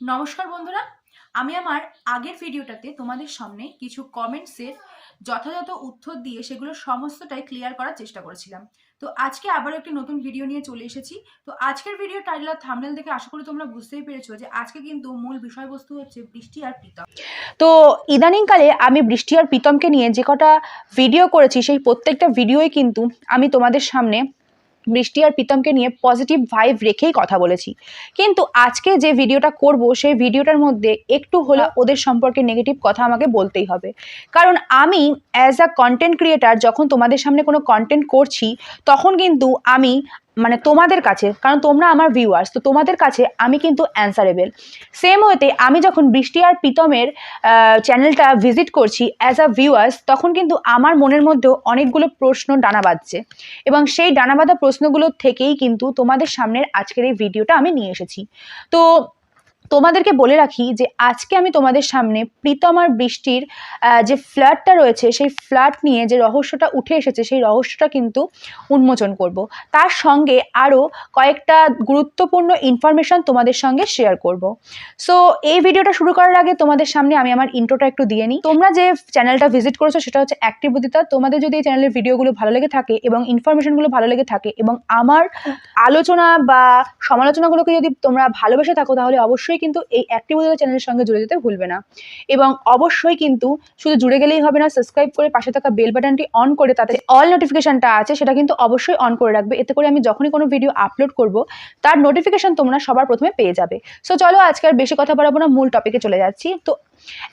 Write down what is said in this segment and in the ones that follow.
নমস্কার বন্ধুরা, আমি আমার আগের ভিডিওটাতে তোমাদের সামনে কিছু কমেন্টসের যথাযথ উত্তর দিয়ে সেগুলো সমস্তটাই ক্লিয়ার করার চেষ্টা করেছিলাম। তো আজকে আবার একটি নতুন ভিডিও নিয়ে চলে এসেছি। তো আজকের ভিডিও টাইটেল আর থামনেল দেখে আশা করি তোমরা বুঝতেই পেরেছ যে আজকে কিন্তু মূল বিষয়বস্তু হচ্ছে বৃষ্টি আর প্রীতম। তো ইদানিংকালে আমি বৃষ্টি আর প্রীতমকে নিয়ে যে কটা ভিডিও করেছি, সেই প্রত্যেকটা ভিডিওই কিন্তু আমি তোমাদের সামনে বৃষ্টি আর প্রীতমকে নিয়ে পজিটিভ ভাইব রেখেই কথা বলেছি। কিন্তু আজকে যে ভিডিওটা করব সেই ভিডিওটার মধ্যে একটু হলেও ওদের সম্পর্কে নেগেটিভ কথা আমাকে বলতেই হবে। কারণ আমি অ্যাজ আ কন্টেন্ট ক্রিয়েটার যখন তোমাদের সামনে কোনো কন্টেন্ট করছি তখন কিন্তু আমি মানে তোমাদের কাছে, কারণ তোমরা আমার ভিউয়ার্স তো তোমাদের কাছে আমি কিন্তু অ্যান্সারেবেল সেম হতে আমি যখন বৃষ্টি আর প্রীতমের চ্যানেলটা ভিজিট করছি অ্যাজ আ ভিউয়ার্স তখন কিন্তু আমার মনের মধ্যেও অনেকগুলো প্রশ্ন ডানা বাঁধছে। এবং সেই ডানা বাঁধা প্রশ্নগুলো থেকেই কিন্তু তোমাদের সামনের আজকের এই ভিডিওটা আমি নিয়ে এসেছি। তো তোমাদেরকে বলে রাখি যে আজকে আমি তোমাদের সামনে প্রীতম আর বৃষ্টির যে ফ্ল্যাটটা রয়েছে, সেই ফ্ল্যাট নিয়ে যে রহস্যটা উঠে এসেছে, সেই রহস্যটা কিন্তু উন্মোচন করব। তার সঙ্গে আরও কয়েকটা গুরুত্বপূর্ণ ইনফরমেশন তোমাদের সঙ্গে শেয়ার করব। সো এই ভিডিওটা শুরু করার আগে তোমাদের সামনে আমি আমার ইন্ট্রোটা একটু দিয়ে নিই। তোমরা যে চ্যানেলটা ভিজিট করেছ, সেটা হচ্ছে অ্যাক্টিভ উদিতা তোমাদের যদি এই চ্যানেলের ভিডিওগুলো ভালো লেগে থাকে এবং ইনফরমেশনগুলো ভালো লেগে থাকে এবং আমার আলোচনা বা সমালোচনাগুলোকে যদি তোমরা ভালোবেসে থাকো, তাহলে অবশ্যই কিন্তু এই অ্যাক্টিভ উদিতা চ্যানেলের সঙ্গে জুড়ে যেতে ভুলবে না। এবং অবশ্যই কিন্তু শুধু জুড়ে গেলেই হবে না সাবস্ক্রাইব করে পাশে থাকা বেল বাটনটি অন করে তাতে অল নোটিফিকেশনটা আছে, সেটা কিন্তু অবশ্যই অন করে রাখবে। এতে করে আমি যখনই কোনো ভিডিও আপলোড করব, তার নোটিফিকেশন তোমরা সবার প্রথমে পেয়ে যাবে। সো চলো আজকে আর বেশি কথা বাড়াবো না, মূল টপিকে চলে যাচ্ছি। তো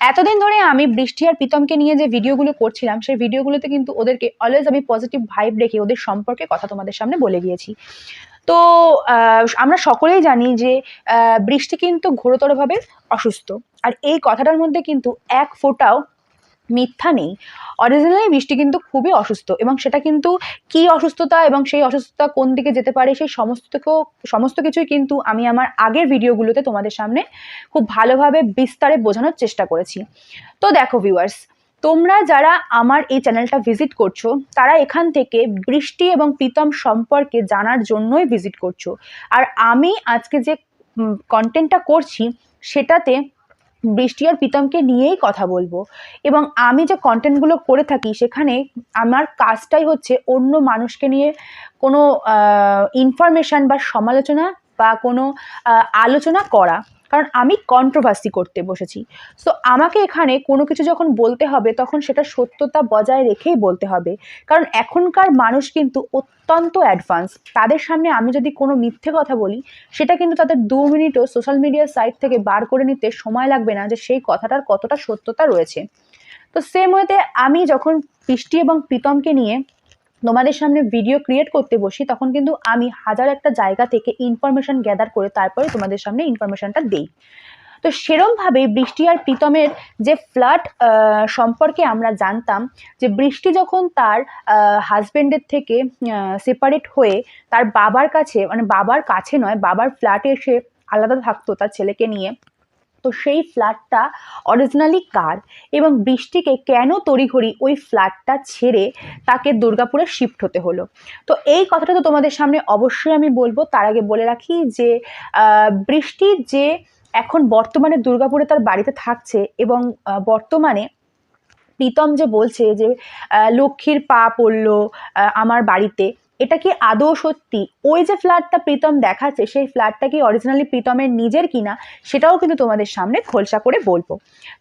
এতদিন ধরে আমি বৃষ্টি আর প্রীতমকে নিয়ে যে ভিডিওগুলো করছিলাম, সেই ভিডিওগুলোতে কিন্তু ওদেরকে অলওয়েজ আমি পজিটিভ ভাইব রেখে ওদের সম্পর্কে কথা তোমাদের সামনে বলে গিয়েছি। তো আমরা সকলেই জানি যে বৃষ্টি কিন্তু ঘোরতরভাবে অসুস্থ। আর এই কথাটার মধ্যে কিন্তু এক ফোঁটাও মিথ্যা নেই। অরিজিনালি বৃষ্টি কিন্তু খুবই অসুস্থ এবং সেটা কিন্তু কি অসুস্থতা এবং সেই অসুস্থতা কোন দিকে যেতে পারে সেই সমস্তকেও সমস্ত কিছুই কিন্তু আমি আমার আগের ভিডিওগুলোতে তোমাদের সামনে খুব ভালোভাবে বিস্তারে বোঝানোর চেষ্টা করেছি। তো দেখো ভিউয়ার্স তোমরা যারা আমার এই চ্যানেলটা ভিজিট করছ, তারা এখান থেকে বৃষ্টি এবং প্রীতম সম্পর্কে জানার জন্যই ভিজিট করছ। আর আমি আজকে যে কন্টেন্টটা করছি, সেটাতে বৃষ্টি আর প্রীতমকে নিয়েই কথা বলব। এবং আমি যে কন্টেন্টগুলো করে থাকি, সেখানে আমার কাজটাই হচ্ছে অন্য মানুষকে নিয়ে কোনো ইনফরমেশান বা সমালোচনা বা কোনো আলোচনা করা। কারণ আমি কন্ট্রোভার্সি করতে বসেছি। সো আমাকে এখানে কোনো কিছু যখন বলতে হবে, তখন সেটা সত্যতা বজায় রেখেই বলতে হবে। কারণ এখনকার মানুষ কিন্তু অত্যন্ত অ্যাডভান্স তাদের সামনে আমি যদি কোনো মিথ্যে কথা বলি, সেটা কিন্তু তাদের দু মিনিটও সোশ্যাল মিডিয়ার সাইট থেকে বার করে নিতে সময় লাগবে না যে সেই কথাটার কতটা সত্যতা রয়েছে। তো সেম ওয়েতে আমি যখন বৃষ্টি এবং প্রীতমকে নিয়ে তোমাদের সামনে ভিডিও ক্রিয়েট করতে বসি, তখন কিন্তু আমি হাজার একটা জায়গা থেকে ইনফরমেশন গ্যাদার করে তারপরে তোমাদের সামনে ইনফরমেশনটা দেই। তো সেরমভাবে বৃষ্টি আর প্রীতমের যে ফ্ল্যাট সম্পর্কে আমরা জানতাম যে বৃষ্টি যখন তার হাজবেন্ডের থেকে সেপারেট হয়ে তার বাবার কাছে মানে বাবার কাছে নয়, বাবার ফ্ল্যাটে এসে আলাদা থাকতো তার ছেলেকে নিয়ে। তো সেই ফ্ল্যাটটা অরিজিনালি কার? এবং বৃষ্টিকে কেন তড়িঘড়ি ওই ফ্ল্যাটটা ছেড়ে তাকে দুর্গাপুরে শিফট হতে হলো? তো এই কথাটা তো তোমাদের সামনে অবশ্যই আমি বলব। তার আগে বলে রাখি যে আহ, বৃষ্টি যে এখন বর্তমানে দুর্গাপুরে তার বাড়িতে থাকছে এবং বর্তমানে প্রীতম যে বলছে যে লক্ষ্মীর পা পড়ল আমার বাড়িতে এটা কি আদৌ সত্যি? ওই যে ফ্ল্যাটটা প্রীতম দেখাচ্ছে, সেই ফ্ল্যাটটা কি অরিজিনালি প্রীতমের নিজের কিনা, সেটাও কিন্তু তোমাদের সামনে খোলসা করে বলব।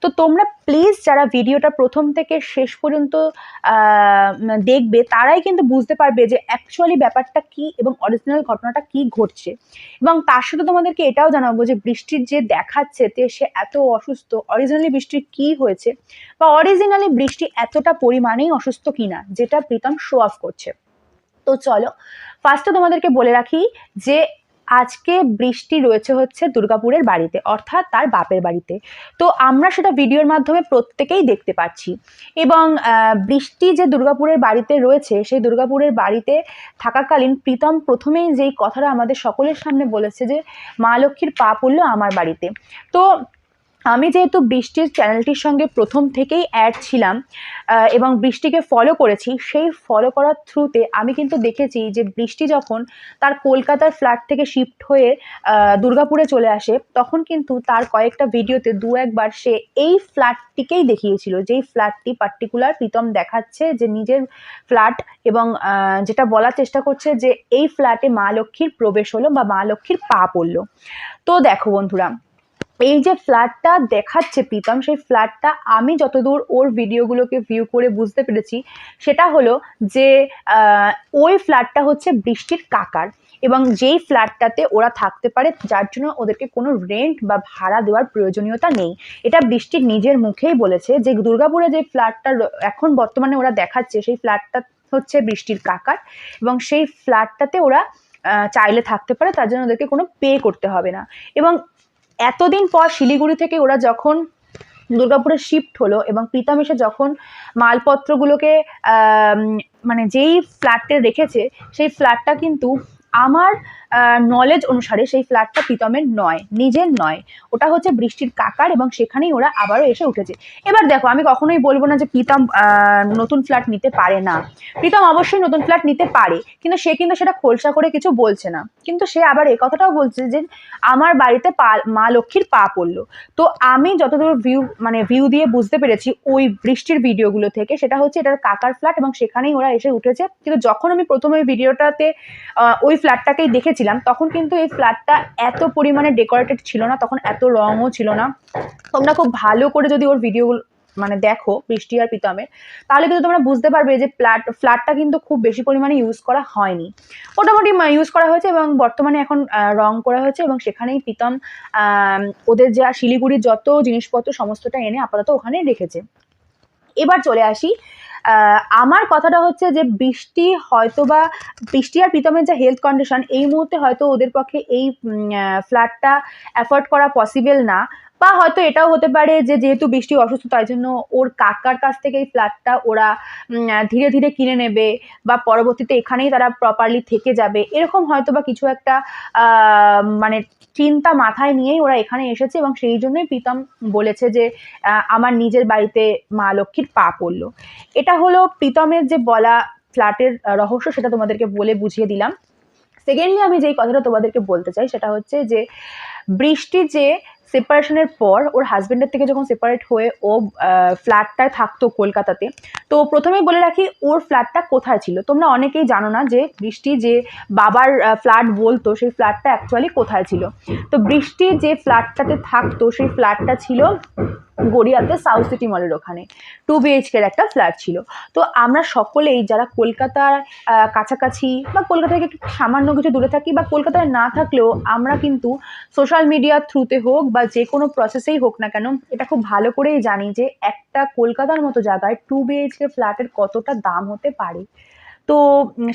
তো তোমরা প্লিজ যারা ভিডিওটা প্রথম থেকে শেষ পর্যন্ত দেখবে, তারাই কিন্তু বুঝতে পারবে যে অ্যাকচুয়ালি ব্যাপারটা কি এবং অরিজিনাল ঘটনাটা কি ঘটছে। এবং তার সাথে তোমাদেরকে এটাও জানাব যে বৃষ্টির যে দেখাচ্ছে, তে সে এত অসুস্থ অরিজিনালি বৃষ্টির কি হয়েছে? বা অরিজিনালি বৃষ্টি এতটা পরিমাণেই অসুস্থ কিনা, যেটা প্রীতম শো অফ করছে। তো চলো ফার্স্টে তোমাদেরকে বলে রাখি যে আজকে বৃষ্টি রয়েছে হচ্ছে দুর্গাপুরের বাড়িতে, অর্থাৎ তার বাপের বাড়িতে। তো আমরা সেটা ভিডিওর মাধ্যমে প্রত্যেকেই দেখতে পাচ্ছি। এবং বৃষ্টি যে দুর্গাপুরের বাড়িতে রয়েছে, সেই দুর্গাপুরের বাড়িতে থাকাকালীন প্রীতম প্রথমেই যেই কথাটা আমাদের সকলের সামনে বলেছে যে, মা লক্ষ্মীর পা পড়ল আমার বাড়িতে। তো আমি যেহেতু বৃষ্টির চ্যানেলটির সঙ্গে প্রথম থেকেই অ্যাড ছিলাম এবং বৃষ্টিকে ফলো করেছি, সেই ফলো করার থ্রুতে আমি কিন্তু দেখেছি যে বৃষ্টি যখন তার কলকাতার ফ্ল্যাট থেকে শিফট হয়ে দুর্গাপুরে চলে আসে, তখন কিন্তু তার কয়েকটা ভিডিওতে দু একবার সে এই ফ্ল্যাটটিকেই দেখিয়েছিল, যেই ফ্ল্যাটটি পার্টিকুলার প্রীতম দেখাচ্ছে যে নিজের ফ্ল্যাট এবং যেটা বলার চেষ্টা করছে যে এই ফ্ল্যাটে মা লক্ষ্মীর প্রবেশ হলো বা মা লক্ষ্মীর পা পড়ল। তো দেখো বন্ধুরা এই যে ফ্ল্যাটটা দেখাচ্ছে প্রীতম, সেই ফ্ল্যাটটা আমি যতদূর ওর ভিডিওগুলোকে ভিউ করে বুঝতে পেরেছি, সেটা হলো যে ওই ফ্ল্যাটটা হচ্ছে বৃষ্টির কাকার এবং যেই ফ্ল্যাটটাতে ওরা থাকতে পারে, যার জন্য ওদেরকে কোনো রেন্ট বা ভাড়া দেওয়ার প্রয়োজনীয়তা নেই। এটা বৃষ্টির নিজের মুখেই বলেছে যে, দুর্গাপুরে যে ফ্ল্যাটটা এখন বর্তমানে ওরা দেখাচ্ছে, সেই ফ্ল্যাটটা হচ্ছে বৃষ্টির কাকার এবং সেই ফ্ল্যাটটাতে ওরা চাইলে থাকতে পারে, তার জন্য ওদেরকে কোনো পে করতে হবে না। এবং এতদিন পর শিলিগুড়ি থেকে ওরা যখন দুর্গাপুরে শিফট হলো এবং প্রীতম এসে যখন মালপত্রগুলোকে মানে যেই ফ্ল্যাটে রেখেছে, সেই ফ্ল্যাটটা কিন্তু আমার নলেজ অনুসারে সেই ফ্ল্যাটটা প্রীতমের নয়, নিজের নয়। ওটা হচ্ছে বৃষ্টির কাকার এবং সেখানেই ওরা আবারও এসে উঠেছে। এবার দেখো, আমি কখনোই বলব না যে প্রীতম নতুন ফ্ল্যাট নিতে পারে না। প্রীতম অবশ্যই নতুন ফ্ল্যাট নিতে পারে, কিন্তু সে কিন্তু সেটা খোলসা করে কিছু বলছে না। কিন্তু সে আবার এ কথাটাও বলছে যে, আমার বাড়িতে পা, মা লক্ষ্মীর পা পড়ল। তো আমি যতদূর ভিউ মানে ভিউ দিয়ে বুঝতে পেরেছি, ওই বৃষ্টির ভিডিওগুলো থেকে, সেটা হচ্ছে এটার কাকার ফ্ল্যাট এবং সেখানেই ওরা এসে উঠেছে। কিন্তু যখন আমি প্রথম ভিডিওটাতে ওই ফ্ল্যাটটাকেই দেখেছিলাম, তখন কিন্তু এই ফ্ল্যাটটা এত পরিমাণে ডেকোরেটেড ছিল না, তখন এত রঙও ছিল না। তোমরা খুব ভালো করে যদি ওর ভিডিওগুলো মানে দেখো, বৃষ্টি আর প্রীতমের, তাহলে কিন্তু তোমরা বুঝতে পারবে যে ফ্ল্যাট ফ্ল্যাটটা কিন্তু খুব বেশি পরিমাণে ইউজ করা হয়নি। মোটামুটি ইউজ করা হয়েছে এবং বর্তমানে এখন রং করা হয়েছে এবং সেখানেই প্রীতম ওদের যা শিলিগুড়ির যত জিনিসপত্র, সমস্তটা এনে আপাতত ওখানে রেখেছে। এবার চলে আসি আমার কথাটা হচ্ছে যে বৃষ্টি হয়তো বা বৃষ্টি আর প্রীতমের যা হেলথ কন্ডিশন এই মুহূর্তে হয়তো ওদের পক্ষে এই ফ্ল্যাটটা অ্যাফোর্ড করা পসিবেল না। বা হয়তো এটাও হতে পারে যে যেহেতু বৃষ্টি অসুস্থ, তাই জন্য ওর কাকার কাছ থেকে এই ফ্ল্যাটটা ওরা ধীরে ধীরে কিনে নেবে বা পরবর্তীতে এখানেই তারা প্রপারলি থেকে যাবে। এরকম হয়তো বা কিছু একটা মানে চিন্তা মাথায় নিয়েই ওরা এখানে এসেছে এবং সেই জন্যই প্রীতম বলেছে যে আমার নিজের বাড়িতে মা লক্ষ্মীর পা পড়ল। এটা হলো প্রীতমের যে বলা ফ্ল্যাটের রহস্য, সেটা তোমাদেরকে বলে বুঝিয়ে দিলাম। সেকেন্ডলি আমি যেই কথাটা তোমাদেরকে বলতে চাই, সেটা হচ্ছে যে বৃষ্টি যে সেপারেশনের পর ওর হাজব্যান্ডের থেকে যখন সেপারেট হয়ে ও ফ্ল্যাটটায় থাকতো কলকাতাতে, তো প্রথমে বলে রাখি ওর ফ্ল্যাটটা কোথায় ছিল? তোমরা অনেকেই জানো না যে বৃষ্টি যে বাবার ফ্ল্যাট বলতো, সেই ফ্ল্যাটটা অ্যাকচুয়ালি কোথায় ছিল? তো বৃষ্টি যে ফ্ল্যাটটাতে থাকতো, সেই ফ্ল্যাটটা ছিল গড়িয়াতে সাউথ সিটি মলের ওখানে। টু বিএইচকের একটা ফ্ল্যাট ছিল। তো আমরা সকলেই যারা কলকাতার কাছাকাছি বা কলকাতা থেকে একটু সামান্য কিছু দূরে থাকি বা কলকাতায় না থাকলেও আমরা কিন্তু সোশ্যাল মিডিয়ার থ্রুতে হোক বা যে কোনো প্রসেসেই হোক না কেন, এটা খুব ভালো করেই জানি যে একটা কলকাতার মতো জায়গায় টু বিএইচকে ফ্ল্যাটের কতটা দাম হতে পারে। তো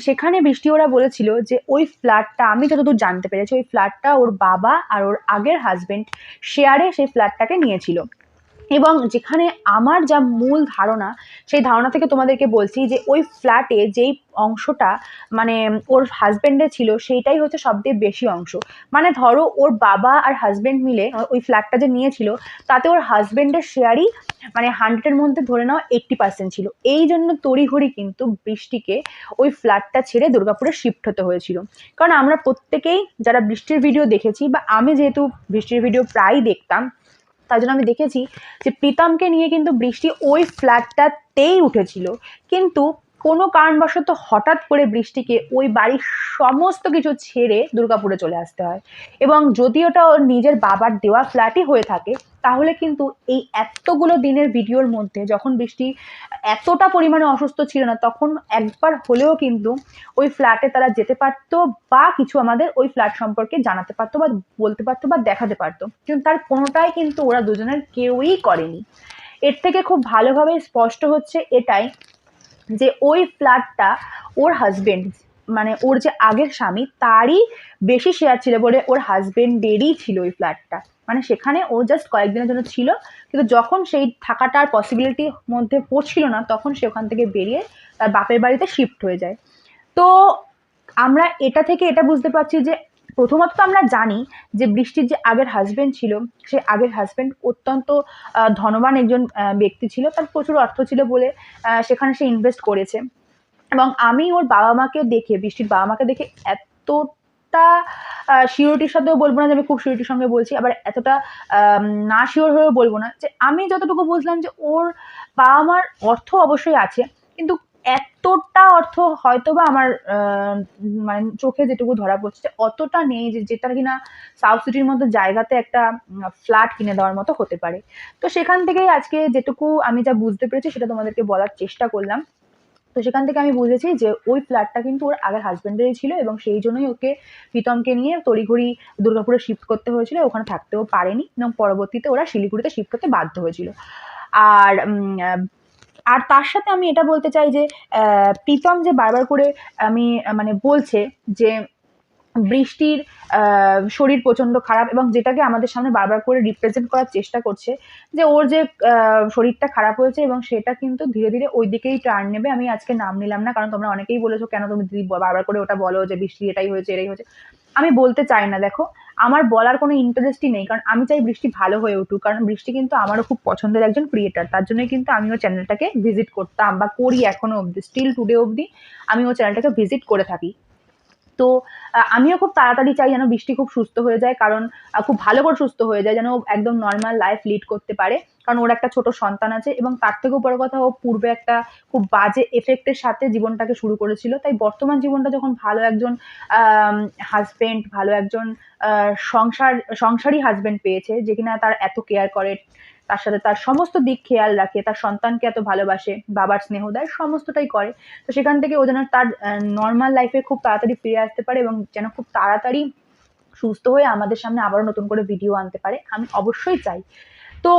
সেখানে বৃষ্টি ওরা বলেছিল যে ওই ফ্ল্যাটটা আমি যতদূর জানতে পেরেছি, ওই ফ্ল্যাটটা ওর বাবা আর ওর আগের হাজবেন্ড শেয়ারে সেই ফ্ল্যাটটাকে নিয়েছিল। এবং যেখানে আমার যা মূল ধারণা, সেই ধারণা থেকে তোমাদেরকে বলছি যে ওই ফ্ল্যাটে যেই অংশটা মানে ওর হাজব্যান্ডে ছিল, সেইটাই হচ্ছে সবথেকে বেশি অংশ। মানে ধরো ওর বাবা আর হাজব্যান্ড মিলে ওই ফ্ল্যাটটা যে নিয়েছিল, তাতে ওর হাজব্যান্ডের শেয়ারই মানে হান্ড্রেডের মধ্যে ধরে নাও এইট্টি পার্সেন্ট ছিল। এই জন্য তড়িঘড়ি কিন্তু বৃষ্টিকে ওই ফ্ল্যাটটা ছেড়ে দুর্গাপুরে শিফট হতে হয়েছিল। কারণ আমরা প্রত্যেকেই যারা বৃষ্টির ভিডিও দেখেছি বা আমি যেহেতু বৃষ্টির ভিডিও প্রায় দেখতাম তার জন্য আমি দেখেছি যে প্রীতমকে নিয়ে কিন্তু বৃষ্টি ওই ফ্ল্যাটটাতেই উঠেছিল। কিন্তু কোনো কারণবশত হঠাৎ করে বৃষ্টিকে ওই বাড়ির সমস্ত কিছু ছেড়ে দুর্গাপুরে চলে আসতে হয়। এবং যদি ওটা ওর নিজের বাবার দেওয়া ফ্ল্যাটই হয়ে থাকে, তাহলে কিন্তু এই এতগুলো দিনের ভিডিওর মধ্যে যখন বৃষ্টি এতটা পরিমাণে অসুস্থ ছিল না, তখন একবার হলেও কিন্তু ওই ফ্ল্যাটে তারা যেতে পারতো বা কিছু আমাদের ওই ফ্ল্যাট সম্পর্কে জানাতে পারতো বা বলতে পারতো বা দেখাতে পারতো। কিন্তু তার কোনোটাই কিন্তু ওরা দুজনের কেউই করেনি। এর থেকে খুব ভালোভাবে স্পষ্ট হচ্ছে এটাই যে ওই ফ্ল্যাটটা ওর হাজবেন্ড মানে ওর যে আগের স্বামী, তারই বেশি শেয়ার ছিল বলে ওর হাজবেন্ডেরই ছিল ওই ফ্ল্যাটটা মানে সেখানে ও জাস্ট কয়েকদিনের জন্য ছিল, কিন্তু যখন সেই থাকাটার পসিবিলিটির মধ্যে পড়ছিল না, তখন সে ওখান থেকে বেরিয়ে তার বাপের বাড়িতে শিফট হয়ে যায়। তো আমরা এটা থেকে এটা বুঝতে পারছি যে প্রথমত তো আমরা জানি যে বৃষ্টির যে আগের হাজবেন্ড ছিল, সে আগের হাজবেন্ড অত্যন্ত ধনবান একজন ব্যক্তি ছিল, তার প্রচুর অর্থ ছিল বলে সেখানে সে ইনভেস্ট করেছে। এবং আমি ওর বাবা মাকে দেখে, বৃষ্টির বাবা মাকে দেখে এতটা শিওরিটির সাথেও বলব না যে আমি খুব শিওরিটির সঙ্গে বলছি, আবার এতটা না শিওর হয়েও বলব না। যে আমি যতটুকু বুঝলাম যে ওর বাবা মার অর্থ অবশ্যই আছে, কিন্তু এতটা অর্থ হয়তো বা আমার মানে চোখে যেটুকু ধরা পড়ছে অতটা নেই যে যেটা কিনা সাউথ সিটির মতো জায়গাতে একটা ফ্ল্যাট কিনে দেওয়ার মতো হতে পারে। তো সেখান থেকেই আজকে যেটুকু আমি যা বুঝতে পেরেছি সেটা তোমাদেরকে বলার চেষ্টা করলাম। তো সেখান থেকে আমি বুঝেছি যে ওই ফ্ল্যাটটা কিন্তু ওর আগের হাজব্যান্ডেরই ছিল এবং সেই জন্যই ওকে প্রীতমকে নিয়ে তড়িঘড়ি দুর্গাপুরে শিফট করতে হয়েছিল, ওখানে থাকতেও পারেনি এবং পরবর্তীতে ওরা শিলিগুড়িতে শিফট করতে বাধ্য হয়েছিল। আর আর তার সাথে আমি এটা বলতে চাই যে প্রীতম যে বারবার করে আমি মানে বলছে যে, বৃষ্টির শরীর প্রচণ্ড খারাপ এবং যেটাকে আমাদের সামনে বারবার করে রিপ্রেজেন্ট করার চেষ্টা করছে যে, ওর যে শরীরটা খারাপ হয়েছে এবং সেটা কিন্তু ধীরে ধীরে ওই দিকেই টার্ন নেবে। আমি আজকে নাম নিলাম না, কারণ তোমরা অনেকেই বলেছ, কেন তুমি দিদি বারবার করে ওটা বলো যে, বৃষ্টি এটাই হয়েছে এটাই হয়েছে। আমি বলতে চাই না, দেখো আমার বলার কোনো ইন্টারেস্টই নেই, কারণ আমি চাই বৃষ্টি ভালো হয়ে উঠুক, কারণ বৃষ্টি কিন্তু আমারও খুব পছন্দের একজন ক্রিয়েটার তার জন্যই কিন্তু আমি ওর চ্যানেলটাকে ভিজিট করতাম বা করি এখনও অবধি স্টিল টুডে অবধি আমি ওর চ্যানেলটাকে ভিজিট করে থাকি। তো আমিও খুব তাড়াতাড়ি চাই যেন বৃষ্টি খুব সুস্থ হয়ে যায়, কারণ খুব ভালো করে সুস্থ হয়ে যায় যেন একদম নর্মাল লাইফ লিড করতে পারে। কারণ ওর একটা ছোট সন্তান আছে এবং তার থেকেও বড় কথা ও পূর্বে একটা খুব বাজে এফেক্টের সাথে জীবনটাকে শুরু করেছিল। তাই বর্তমান জীবনটা যখন ভালো একজন হাজবেন্ড ভালো একজন সংসার, সংসারী হাজবেন্ড পেয়েছে, যে কিনা তার এত কেয়ার করে তার সাথে তার সমস্ত দিক খেয়াল রাখে, তার সন্তানকে এত ভালোবাসে, বাবার স্নেহ দেয়, সমস্তটাই করে। তো সেখান থেকে ও যেন তার নর্মাল লাইফে খুব তাড়াতাড়ি ফিরে আসতে পারে এবং যেন খুব তাড়াতাড়ি সুস্থ হয়ে আমাদের সামনে আবারও নতুন করে ভিডিও আনতে পারে, আমি অবশ্যই চাই। তো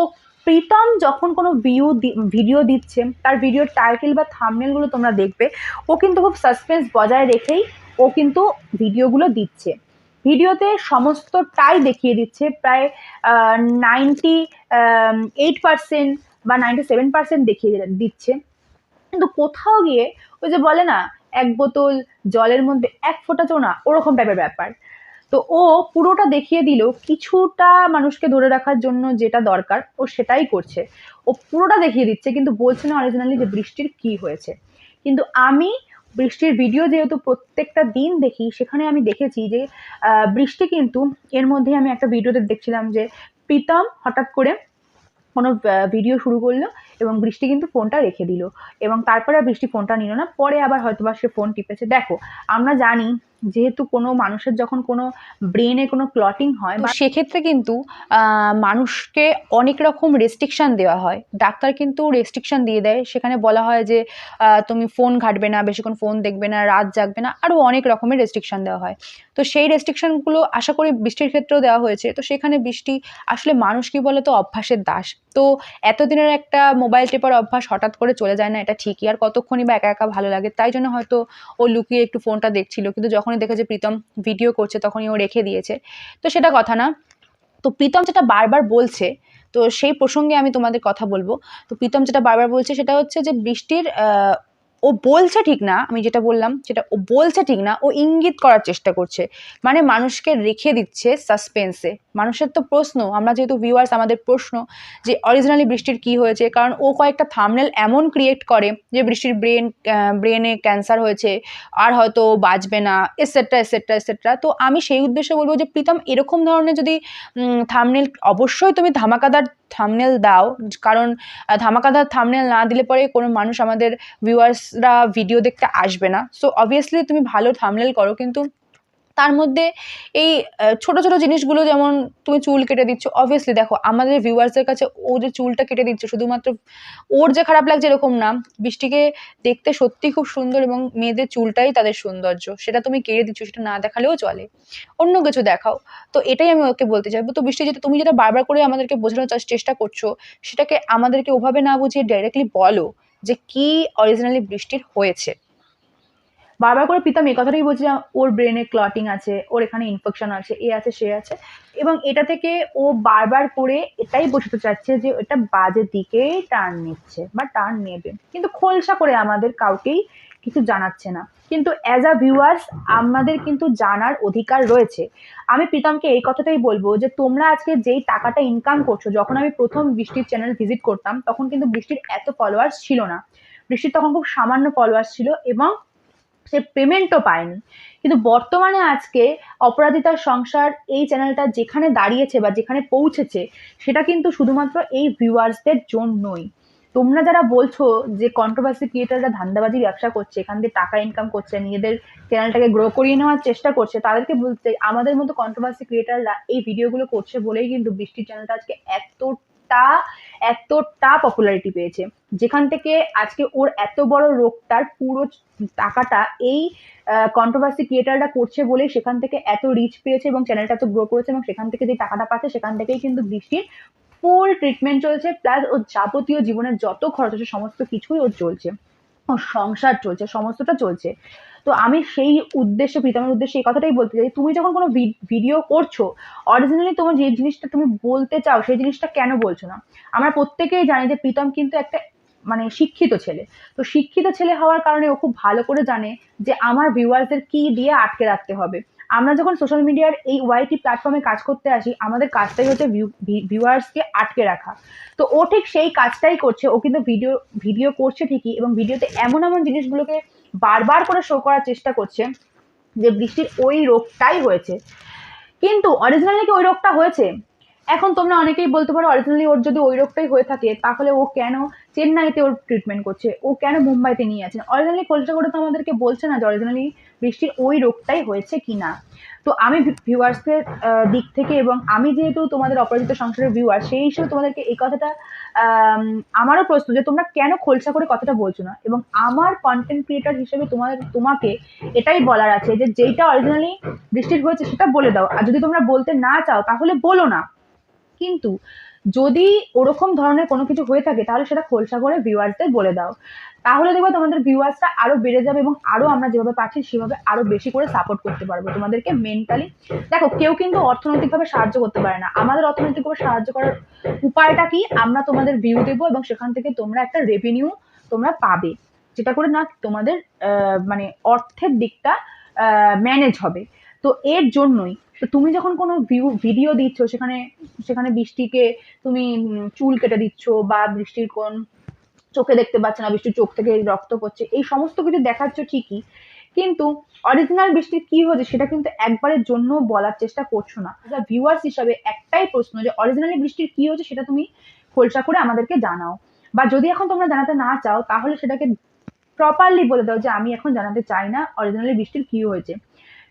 প্রীতম যখন কোনো ভিউ ভিডিও দিচ্ছে, তার ভিডিওর টাইটেল বা থামনেলগুলো তোমরা দেখবে, ও কিন্তু খুব সাসপেন্স বজায় রেখেই ও কিন্তু ভিডিওগুলো দিচ্ছে। ভিডিওতে সমস্তটাই দেখিয়ে দিচ্ছে। প্রায় নাইনটি এইট পার্সেন্ট বা নাইনটি সেভেন পার্সেন্ট দেখিয়ে দিচ্ছে। কিন্তু কোথাও গিয়ে ওই যে বলে না, এক বোতল জলের মধ্যে এক ফোঁটা চোনা ওরকম টাইপের ব্যাপার। তো ও পুরোটা দেখিয়ে দিল, কিছুটা মানুষকে ধরে রাখার জন্য যেটা দরকার, ও সেটাই করছে। ও পুরোটা দেখিয়ে দিচ্ছে, কিন্তু বলছে না অরিজিনালি যে বৃষ্টির কি হয়েছে। কিন্তু আমি বৃষ্টির ভিডিও যেহেতু প্রত্যেকটা দিন দেখি, সেখানে আমি দেখেছি যে বৃষ্টি কিন্তু এর মধ্যে আমি একটা ভিডিওতে দেখছিলাম যে, প্রীতম হঠাৎ করে কোনো ভিডিও শুরু করল এবং বৃষ্টি কিন্তু ফোনটা রেখে দিল। এবং তারপরে বৃষ্টি ফোনটা নিল না, পরে আবার হয়তো বা সে ফোন টিপেছে। দেখো, আমরা জানি যেহেতু কোনো মানুষের যখন কোনো ব্রেনে কোনো ক্লটিং হয় বা সেক্ষেত্রে কিন্তু মানুষকে অনেক রকম রেস্ট্রিকশান দেওয়া হয়। ডাক্তার কিন্তু রেস্ট্রিকশান দিয়ে দেয়। সেখানে বলা হয় যে তুমি ফোন ঘাটবে না বেশিক্ষণ ফোন দেখবে না রাত জাগবে না আরও অনেক রকমের রেস্ট্রিকশান দেওয়া হয়। তো সেই রেস্ট্রিকশানগুলো আশা করি বৃষ্টির ক্ষেত্রেও দেওয়া হয়েছে। তো সেখানে বৃষ্টি আসলে মানুষ কি বলে তো অভ্যাসের দাস। তো এতদিনের একটা মোবাইল টেপার অভ্যাস হঠাৎ করে চলে যায় না এটা ঠিকই। আর কতক্ষণই বা একা একা ভালো লাগে তাই জন্য হয়তো ও লুকিয়ে একটু ফোনটা দেখছিল। কিন্তু যখনই দেখেছে প্রীতম ভিডিও করছে, তখনই ও রেখে দিয়েছে। তো সেটা কথা না। তো প্রীতম যেটা বারবার বলছে, তো সেই প্রসঙ্গে আমি তোমাদের কথা বলব। তো প্রীতম যেটা বারবার বলছে, সেটা হচ্ছে যে বৃষ্টির ও বলছে ঠিক না, আমি যেটা বললাম সেটা ও বলছে ঠিক না, ও ইঙ্গিত করার চেষ্টা করছে। মানে মানুষকে রেখে দিচ্ছে সাসপেন্সে মানুষের তো প্রশ্ন, আমরা যেহেতু ভিউয়ার্স আমাদের প্রশ্ন যে অরিজিনালি বৃষ্টির কি হয়েছে, কারণ ও কয়েকটা থামনেল এমন ক্রিয়েট করে যে বৃষ্টির ব্রেন ব্রেনে ক্যান্সার হয়েছে, আর হয়তো বাঁচবে না এসেট্রা এসেট্রা এসেট্রা তো আমি সেই উদ্দেশ্যে বলব যে প্রীতম, এরকম ধরনের যদি থামনেল অবশ্যই তুমি ধামাকাদার থামনেল দাও। কারণ ধামাকাধার থামনেল না দিলে পরে কোনো মানুষ আমাদের ভিউয়ার্সরা ভিডিও দেখতে আসবে না। সো অবভিয়াসলি তুমি ভালো থামনেল করো, কিন্তু তার মধ্যে এই ছোট ছোট জিনিসগুলো যেমন তুমি চুল কেটে দিচ্ছ অবভিয়াসলি দেখো, আমাদের ভিউয়ার্সদের কাছে ও যে চুলটা কেটে দিচ্ছে, শুধুমাত্র ওর যে খারাপ লাগছে এরকম না, বৃষ্টিকে দেখতে সত্যি খুব সুন্দর এবং মেয়েদের চুলটাই তাদের সৌন্দর্য, সেটা তুমি কেটে দিচ্ছ, সেটা না দেখালেও চলে। অন্য কিছু দেখাও। তো এটাই আমি ওকে বলতে চাইব। তো বৃষ্টি যেটা তুমি যেটা বারবার করে আমাদেরকে বোঝানোর চেষ্টা করছ, সেটাকে আমাদেরকে ওভাবে না বুঝিয়ে ডাইরেক্টলি বলো যে কি অরিজিনালি বৃষ্টির হয়েছে। বারবার করে প্রীতম এই কথাটাই বলছে ওর ব্রেনে ক্লটিং আছে, ওর এখানে ইনফেকশন আছে, এ আছে, সে আছে। এবং এটা থেকে ও বারবার করে এটাই বোঝাতে চাচ্ছে যে এটা বাজে দিকেই টার্ন নিচ্ছে বা টার্ন নেবে। কিন্তু খোলসা করে আমাদের কাউকেই কিছু জানাচ্ছে না। কিন্তু অ্যাজ আ ভিউয়ার্স আমাদের কিন্তু জানার অধিকার রয়েছে। আমি প্রীতমকে এই কথাটাই বলব যে তোমরা আজকে যেই টাকাটা ইনকাম করছ, যখন আমি প্রথম বৃষ্টির চ্যানেল ভিজিট করতাম, তখন কিন্তু বৃষ্টির এত ফলোয়ার্স ছিল না। বৃষ্টির তখন খুব সামান্য ফলোয়ার্স ছিল এবং সে পেমেন্টও পায়নি। কিন্তু বর্তমানে আজকে অপরাধিতার সংসার, এই চ্যানেলটা যেখানে দাঁড়িয়েছে বা যেখানে পৌঁছেছে, সেটা কিন্তু শুধুমাত্র এই ভিউয়ার্সদের জন্যই। তোমরা যারা বলছো যে কন্ট্রোভার্সি ক্রিয়েটাররা ধান্দাবাজি ব্যবসা করছে, এখান থেকে টাকা ইনকাম করছে, নিজেদের চ্যানেলটাকে গ্রো করিয়ে নেওয়ার চেষ্টা করছে, তাদেরকে বলতে আমাদের মতো কন্ট্রোভার্সি ক্রিয়েটাররা এই ভিডিওগুলো করছে বলেই কিন্তু বৃষ্টির চ্যানেলটা আজকে এতটা এতটা পপুলারিটি পেয়েছে। যেখান থেকে আজকে ওর এত বড় রোগটার পুরো টাকাটা এই কন্ট্রোভার্সি ক্রিয়েটাররা করছে বলেই সেখান থেকে এত রিচ পেয়েছে এবং চ্যানেলটা এত গ্রো করেছে এবং সেখান থেকে যে টাকাটা পাচ্ছে সেখান থেকেই কিন্তু বৃষ্টির ফুল ট্রিটমেন্ট চলছে। প্লাস ওর যাবতীয় জীবনের যত খরচ আছে, সমস্ত কিছুই ওর চলছে। ওর সংসার চলছে, সমস্তটা চলছে। তো আমি সেই উদ্দেশ্যে, প্রীতমের উদ্দেশ্যে এই কথাটাই বলতে চাই তুমি যখন কোনো ভিডিও করছ অরিজিনালি তোমার যে জিনিসটা তুমি বলতে চাও, সেই জিনিসটা কেন বলছো না? আমরা প্রত্যেকেই জানি যে প্রীতম কিন্তু একটা মানে শিক্ষিত ছেলে। তো শিক্ষিত ছেলে হওয়ার কারণে ও খুব ভালো করে জানে যে আমার ভিউয়ার্সদের কি দিয়ে আটকে রাখতে হবে। আমরা যখন সোশ্যাল মিডিয়ার এই ওয়াইটি প্ল্যাটফর্মে কাজ করতে আসি, আমাদের কাজটাই হচ্ছে ভিউয়ার্সকে আটকে রাখা। তো ও ঠিক সেই কাজটাই করছে, ও কিন্তু ভিডিও ভিডিও করছে ঠিকই এবং ভিডিওতে এমন এমন জিনিসগুলোকে বারবার করে শো করার চেষ্টা করছে যে বৃষ্টির ওই রোগটাই হয়েছে। কিন্তু অরিজিনালি কি ওই রোগটা হয়েছে? এখন তোমরা অনেকেই বলতে পারো অরিজিনালি ওর যদি ওই রোগটাই হয়ে থাকে, তাহলে ও কেন চেন্নাইতে ওর ট্রিটমেন্ট করছে। ও কেন মুম্বাইতে নিয়ে আছে অরিজিনালি কলকাতা করে তো আমাদেরকে বলছে না যে অরিজিনালি বৃষ্টির ওই রোগটাই হয়েছে কি না। তো আমি ভিউয়ার্সদের দিক থেকে এবং আমি যেহেতু তোমাদের অপরাজিত সংসারের ভিউয়ার সেই হিসেবে তোমাদেরকে এই কথাটা আমারও প্রশ্ন যে তোমরা কেন খোলসা করে কথাটা বলছো না? এবং আমার কন্টেন্ট ক্রিয়েটার হিসেবে তোমাদের, তোমাকে এটাই বলার আছে যে যেইটা অরিজিনালি বৃষ্টির হয়েছে সেটা বলে দাও। আর যদি তোমরা বলতে না চাও তাহলে বলো না। কিন্তু যদি ওরকম ধরনের কোনো কিছু হয়ে থাকে, তাহলে সেটা খোলসা করে ভিউয়ার্সদের বলে দাও। তাহলে দেখবে তোমাদের ভিউয়ার্সটা আরও বেড়ে যাবে এবং আরও আমরা যেভাবে পাচ্ছি সেভাবে আরও বেশি করে সাপোর্ট করতে পারব তোমাদেরকে মেন্টালি দেখো, কেউ কিন্তু অর্থনৈতিকভাবে সাহায্য করতে পারে না। আমাদের অর্থনৈতিকভাবে সাহায্য করার উপায়টা কি? আমরা তোমাদের ভিউ দেবো এবং সেখান থেকে তোমরা একটা রেভিনিউ তোমরা পাবে, যেটা করে না তোমাদের মানে অর্থের দিকটা ম্যানেজ হবে। তো এর জন্যই তো তুমি যখন কোনো ভিউ ভিডিও দিচ্ছ, সেখানে সেখানে বৃষ্টিকে তুমি চুল কেটে দিচ্ছ বা বৃষ্টির কোন চোখে দেখতে পাচ্ছে না, বৃষ্টির চোখ থেকে রক্ত পড়ছে, এই সমস্ত কিছু দেখাচ্ছ ঠিকই, কিন্তু অরিজিনাল বৃষ্টির কি হয়েছে সেটা কিন্তু একবারের জন্য বলার চেষ্টা করছ না। ভিউয়ার্স হিসাবে একটাই প্রশ্ন যে অরিজিনালি বৃষ্টির কি হয়েছে সেটা তুমি খোলসা করে আমাদেরকে জানাও। বা যদি এখন তোমরা জানাতে না চাও, তাহলে সেটাকে প্রপারলি বলে দাও যে আমি এখন জানাতে চাই না অরিজিনালি বৃষ্টির কি হয়েছে।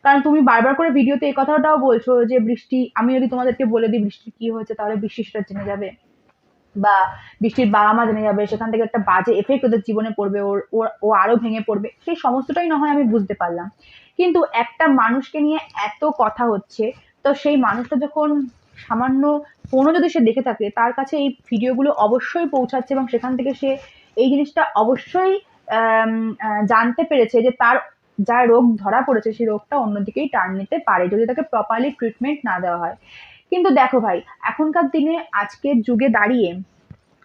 কারণ তুমি বারবার করে ভিডিওতে এই কথাটাও বলছো যে বৃষ্টি, আমি যদি তোমাদেরকে বলে দিই বৃষ্টি কি হয়েছে, তাহলে বৃষ্টি সেটা জেনে যাবে। বা বৃষ্টির বাবা মা জেনে যাবে, সেখান থেকে একটা বাজে এফেক্ট ওদের জীবনে পড়বে, ওর ও আরও ভেঙে পড়বে। সেই সমস্তটাই না হয় আমি বুঝতে পারলাম। কিন্তু একটা মানুষকে নিয়ে এত কথা হচ্ছে, তো সেই মানুষটা যখন সামান্য কোনো যদি সে দেখে থাকে, তার কাছে এই ভিডিওগুলো অবশ্যই পৌঁছাচ্ছে এবং সেখান থেকে সে এই জিনিসটা অবশ্যই জানতে পেরেছে যে তার যা রোগ ধরা পড়েছে সেই রোগটা অন্যদিকেই টার্ন নিতে পারে যদি তাকে প্রপারলি ট্রিটমেন্ট না দেওয়া হয়। কিন্তু দেখো ভাই, এখনকার দিনে আজকের যুগে দাঁড়িয়ে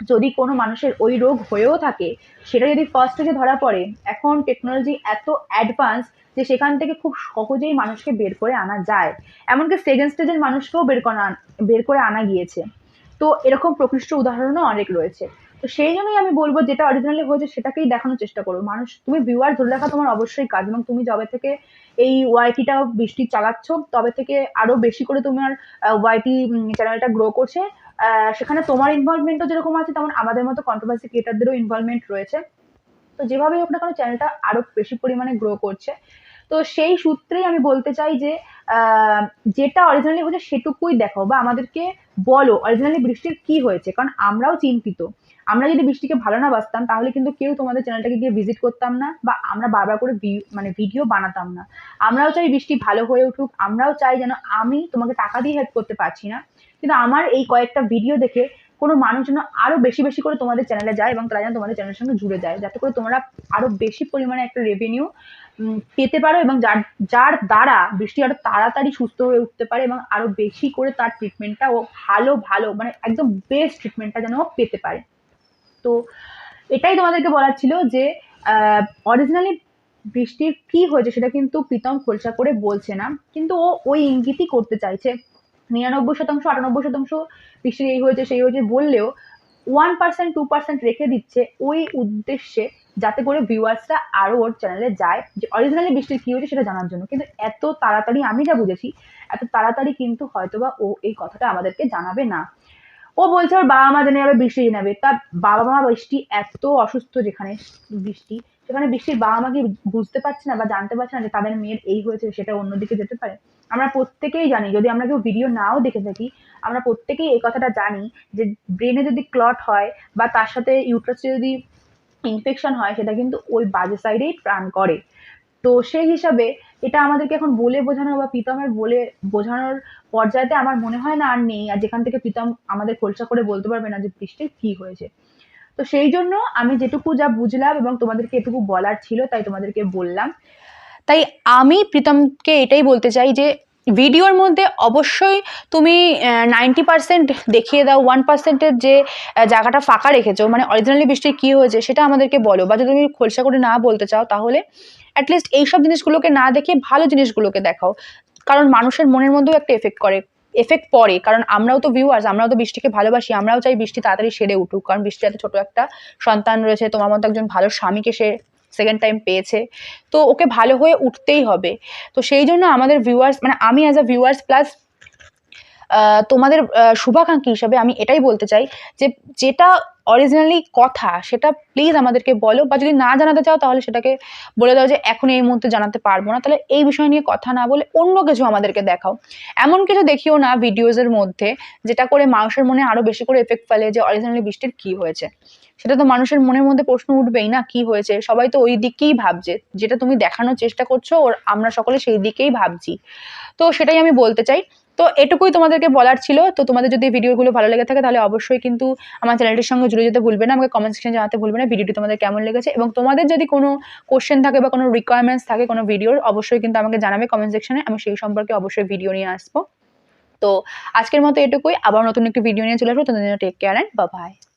যদি কোনো মানুষের ওই রোগ হয়েও থাকে, সেটা যদি ফার্স্ট থেকে ধরা পড়ে, এখন টেকনোলজি এত অ্যাডভান্স যে সেখান থেকে খুব সহজেই মানুষকে বের করে আনা যায়। এমনকি সেকেন্ড স্টেজের মানুষকেও বের করা, বের করে আনা গিয়েছে। তো এরকম প্রকৃষ্ট উদাহরণও অনেক রয়েছে। তো সেই জন্যই আমি বলব যেটা অরিজিনালি হয়েছে সেটাকেই দেখানোর চেষ্টা করো মানুষ, তুমি ভিউয়ার ধরে রাখা তোমার অবশ্যই কাজ এবং তুমি যবে থেকে এই ওয়াইটিটা বৃষ্টি চালাচ্ছ, তবে থেকে আরও বেশি করে তোমার ওয়াইটি চ্যানেলটা গ্রো করছে। সেখানে তোমার ইনভলভমেন্টও যেরকম আছে তেমন আমাদের মতো কন্ট্রোভার্সি ক্রিয়েটারদেরও ইনভলভমেন্ট রয়েছে। তো যেভাবেই হোক না কেন চ্যানেলটা আরও বেশি পরিমাণে গ্রো করছে। তো সেই সূত্রেই আমি বলতে চাই যে যেটা অরিজিনালি হচ্ছে সেটুকুই দেখো বা আমাদেরকে বলো অরিজিনালি বৃষ্টির কি হয়েছে, কারণ আমরাও চিন্তিত। আমরা যদি বৃষ্টিকে ভালো না বাসতাম তাহলে কিন্তু কেউ তোমাদের চ্যানেলটাকে গিয়ে ভিজিট করতাম না বা আমরা বারবার করে মানে ভিডিও বানাতাম না। আমরাও চাই বৃষ্টি ভালো হয়ে উঠুক, আমরাও চাই যেন আমি তোমাকে টাকা দিয়ে হেল্প করতে পারছি না। কিন্তু আমার এই কয়েকটা ভিডিও দেখে কোনো মানুষ যেন আরও বেশি বেশি করে তোমাদের চ্যানেলে যায় এবং তারা যেন তোমাদের চ্যানেলের সঙ্গে জুড়ে যায়। যাতে করে তোমরা আরও বেশি পরিমাণে একটা রেভিনিউ পেতে পারো এবং যার যার দ্বারা বৃষ্টি আরও তাড়াতাড়ি সুস্থ হয়ে উঠতে পারে এবং আরও বেশি করে তার ট্রিটমেন্টটা ও ভালো ভালো মানে একদম বেস্ট ট্রিটমেন্টটা যেন ও পেতে পারে। তো এটাই তোমাদেরকে বলার ছিল যে অরিজিনালি বৃষ্টির কি হয়েছে সেটা কিন্তু প্রীতম খোলসা করে বলছে না। কিন্তু ও ওই ইঙ্গিতই করতে চাইছে। নিরানব্বই শতাংশ, আটানব্বই শতাংশ বৃষ্টির এই হয়েছে, সেই হয়েছে বললেও ওয়ান পার্সেন্ট টু পার্সেন্ট রেখে দিচ্ছে ওই উদ্দেশ্যে যাতে করে ভিউয়ার্সরা আরও ওর চ্যানেলে যায়। যে অরিজিনালি বৃষ্টির কী হয়েছে সেটা জানার জন্য। কিন্তু এত তাড়াতাড়ি আমি যা বুঝেছি, এত তাড়াতাড়ি কিন্তু হয়তোবা ও এই কথাটা আমাদেরকে জানাবে না। ও বলছে ওর বাবা মা জেনে যাবে বৃষ্টি জেনে তার বাবা মা বৃষ্টি এত অসুস্থ যেখানে বৃষ্টি, সেখানে বৃষ্টির বাবা মাকে বুঝতে পারছে না বা জানতে পারছে না যে তাদের মেয়ের এই হয়েছে, সেটা অন্যদিকে যেতে পারে? আমরা প্রত্যেকেই জানি, যদি আমরা কেউ ভিডিও নাও দেখে থাকি, আমরা প্রত্যেকেই এই কথাটা জানি যে ব্রেনে যদি ক্লট হয় বা তার সাথে ইউট্রাসে যদি ইনফেকশন হয়, সেটা কিন্তু ওই বাজে সাইডেই প্রাণ করে। তো সেই হিসাবে এটা আমাদেরকে এখন বলে বোঝানো বা প্রীতমের বলে বোঝানোর পর্যায়েতে আমার মনে হয় না আর নেই। আর যেখান থেকে প্রীতম আমাদের খোলসা করে বলতে পারবে না যে বৃষ্টির কি হয়েছে। তো সেই জন্য আমি যেটুকু যা বুঝলাম এবং তোমাদেরকে এটুকু বলার ছিল, তাই তোমাদেরকে বললাম। তাই আমি প্রীতমকে এটাই বলতে চাই যে ভিডিওর মধ্যে অবশ্যই তুমি নাইনটি পার্সেন্ট দেখিয়ে দাও ওয়ান পার্সেন্টের যে জায়গাটা ফাঁকা রেখেছো মানে অরিজিনালি বৃষ্টির কী হয়েছে সেটা আমাদেরকে বলো, বা যদি তুমি খোলসা করে না বলতে চাও তাহলে অ্যাটলিস্ট এইসব জিনিসগুলোকে না দেখে ভালো জিনিসগুলোকে দেখাও, কারণ মানুষের মনের মধ্যেও একটা এফেক্ট করে এফেক্ট পড়ে, কারণ আমরাও তো ভিউয়ার্স আমরাও তো বৃষ্টিকে ভালোবাসি, আমরাও চাই বৃষ্টি তাড়াতাড়ি সেরে উঠুক, কারণ বৃষ্টি এত ছোট একটা সন্তান রয়েছে, তোমার মতো একজন ভালো স্বামীকে সে সেকেন্ড টাইম পেয়েছে। তো ওকে ভালো হয়ে উঠতেই হবে। তো সেই জন্য আমাদের ভিউয়ার্স মানে আমি অ্যাজ আ ভিউয়ার্স প্লাস তোমাদের শুভাকাঙ্ক্ষী হিসাবে আমি এটাই বলতে চাই যে যেটা অরিজিনালি কথা, সেটা প্লিজ আমাদেরকে বলো বা যদি না জানাতে চাও তাহলে সেটাকে বলে দাও যে এখন এই মুহূর্তে জানাতে পারব না। তাহলে এই বিষয় নিয়ে কথা না বলে অন্য কিছু আমাদেরকে দেখাও। এমন কিছু দেখিও না ভিডিওজের মধ্যে যেটা করে মানুষের মনে আরও বেশি করে এফেক্ট ফেলে যে অরিজিনালি বৃষ্টির কি হয়েছে। সেটা তো মানুষের মনের মধ্যে প্রশ্ন উঠবেই না কি হয়েছে। সবাই তো ওই দিকেই ভাবছে। যেটা তুমি দেখানোর চেষ্টা করছ, ওর আমরা সকলে সেই দিকেই ভাবছি। তো সেটাই আমি বলতে চাই তো এটুকুই তোমাদেরকে বলার ছিল। তো তোমাদের যদি ভিডিওগুলো ভালো লেগে থাকে তাহলে অবশ্যই কিন্তু আমার চ্যানেলটির সঙ্গে জুড়ে যেতে ভুলবে না। আমাকে কমেন্ট সেকশনে জানাতে ভুলবে না। ভিডিওটি তোমাদের কেমন লেগেছে এবং তোমাদের যদি কোনো কোশ্চেন থাকে বা কোনো রিকোয়ারমেন্টস থাকে কোনো ভিডিওর অবশ্যই কিন্তু আমাকে জানাবে কমেন্ট সেকশনে আমি সেই সম্পর্কে অবশ্যই ভিডিও নিয়ে আসব। তো আজকের মতো এটুকুই। আবার নতুন একটি ভিডিও নিয়ে চলে আসব। তোমাদের টেক কেয়ার অ্যান্ড বা বাই